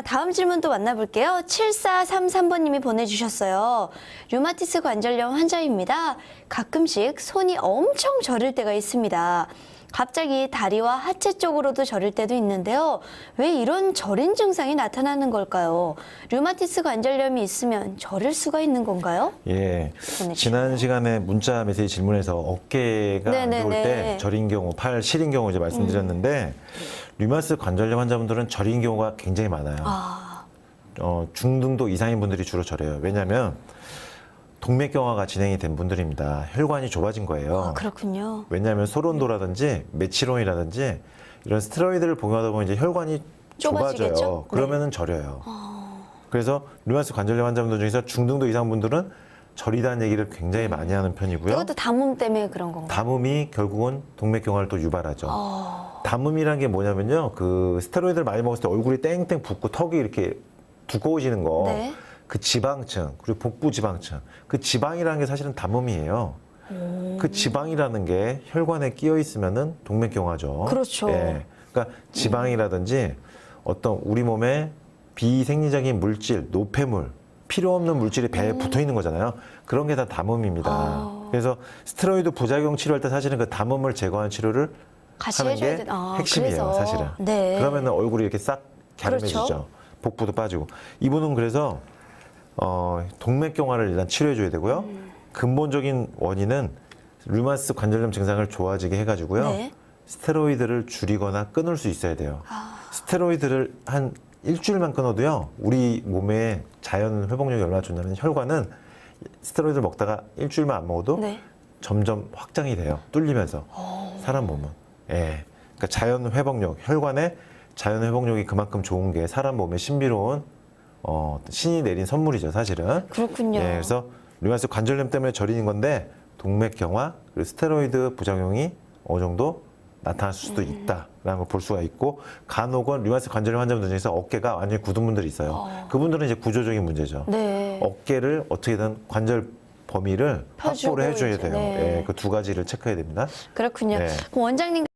다음 질문도 만나볼게요. 7433번님이 보내주셨어요. 류마티스 관절염 환자입니다. 가끔씩 손이 엄청 저릴 때가 있습니다. 갑자기 다리와 하체 쪽으로도 저릴 때도 있는데요. 왜 이런 저린 증상이 나타나는 걸까요? 류마티스 관절염이 있으면 저릴 수가 있는 건가요? 예. 지난 시간에 문자 메시지 질문에서 어깨가 안 네네네. 음. 좋을 때 저린 경우, 팔 시린 경우 이제 말씀드렸는데 류마스 관절염 환자분들은 저린 경우가 굉장히 많아요. 아, 어, 중등도 이상인 분들이 주로 저래요. 왜냐하면 동맥경화가 진행이 된 분들입니다. 혈관이 좁아진 거예요. 아, 그렇군요. 왜냐하면 소론도라든지 메치론이라든지 이런 스테로이드를 복용하다 보면 이제 혈관이 좁아지겠죠? 좁아져요. 네. 그러면은 저려요. 그래서 류마스 관절염 환자분들 중에서 중등도 이상 분들은 저리다는 얘기를 굉장히 많이 하는 편이고요. 이것도 담음 때문에 그런 건가요? 담음이 결국은 동맥경화를 또 유발하죠. 어, 담음이란 게 뭐냐면요. 그 스테로이드를 많이 먹었을 때 얼굴이 땡땡 붓고 턱이 이렇게 두꺼워지는 거. 네. 그 지방층 그리고 복부 지방층 그 지방이라는 게 사실은 담음이에요. 그 지방이라는 게 혈관에 끼어 있으면은 동맥경화죠. 그렇죠. 예. 그러니까 지방이라든지 어떤 우리 몸에 비생리적인 물질, 노폐물, 필요 없는 물질이 배에 붙어 있는 거잖아요. 그런 게 다 담음입니다. 음. 아. 그래서 스테로이드 부작용 치료할 때 사실은 그 담음을 제거하는 치료를 같이 하는 해줘야 게 돼. 아, 핵심이에요, 그래서. 사실은. 네. 그러면 얼굴이 이렇게 싹 갸름해지죠. 그렇죠. 복부도 빠지고. 이분은 그래서 어, 동맥경화를 일단 치료해줘야 되고요. 음. 근본적인 원인은 류마스 관절염 증상을 좋아지게 해가지고요. 네. 스테로이드를 줄이거나 끊을 수 있어야 돼요. 아. 스테로이드를 한 일주일만 끊어도요. 우리 몸의 자연 회복력이 얼마나 좋냐면 혈관은 스테로이드를 먹다가 일주일만 안 먹어도 네. 점점 확장이 돼요. 뚫리면서 사람 몸은. 예. 그러니까 자연 회복력, 혈관의 자연 회복력이 그만큼 좋은 게 사람 몸에 신비로운 어, 신이 내린 선물이죠, 사실은. 그렇군요. 예, 그래서 류마티스 관절염 때문에 저리는 건데 동맥 경화 그리고 스테로이드 부작용이 어느 정도 나타날 수도 음. 있다라는 걸 볼 수가 있고 간혹은 류마티스 관절염 환자분들 중에서 어깨가 완전히 굳은 분들이 있어요. 어. 그분들은 이제 구조적인 문제죠. 네. 어깨를 어떻게든 관절 범위를 펴주고 확보를 해줘야 이제, 돼요. 네. 예, 그 두 가지를 체크해야 됩니다. 그렇군요. 네. 그럼 원장님